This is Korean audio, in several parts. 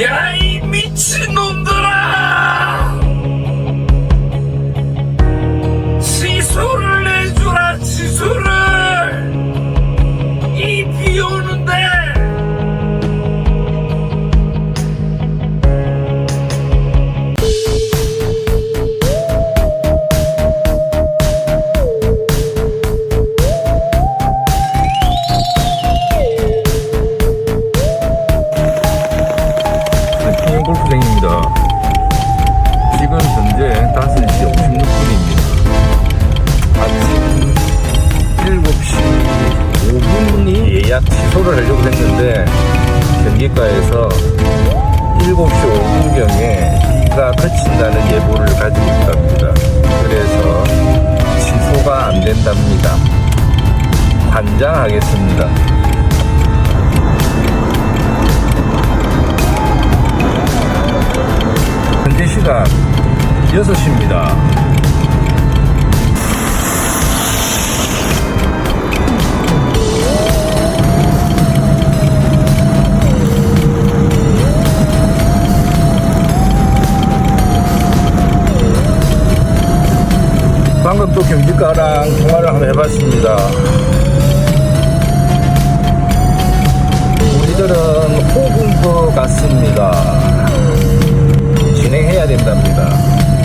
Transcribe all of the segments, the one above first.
야 5분이 예약 취소를 하려고 했는데 경기과에서 7시 5분경에 비가 그친다는 예보를 가지고 있답니다. 그래서 취소가 안 된답니다. 관장하겠습니다. 현재 시간 6시입니다. 또 경기과랑 통화를 한번 해봤습니다. 우리들은 호군 것 같습니다. 진행해야 된답니다.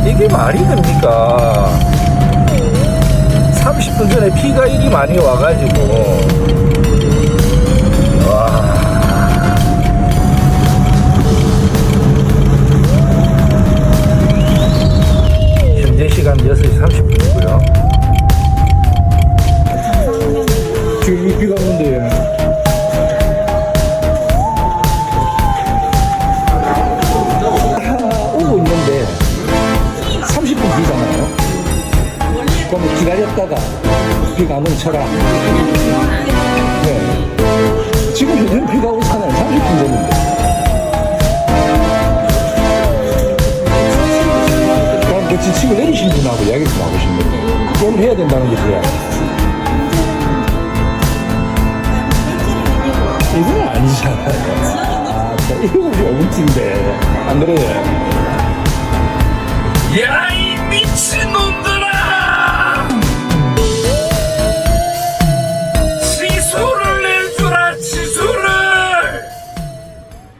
이게 말이 됩니까? 30분 전에 피가 이리 많이 와가지고, 있다가 비가 안 오면 차라. 네. 지금 요즘 비가 오잖아요. 30분 됐는데. 그럼 그 지치고 내리신 분하고 이야기 좀 하고 싶은데. 그걸 해야 된다는 게 뭐야? 이건 아니잖아요. 아, 7시 5분쯤인데. 안 그래요? 야, 이 미친!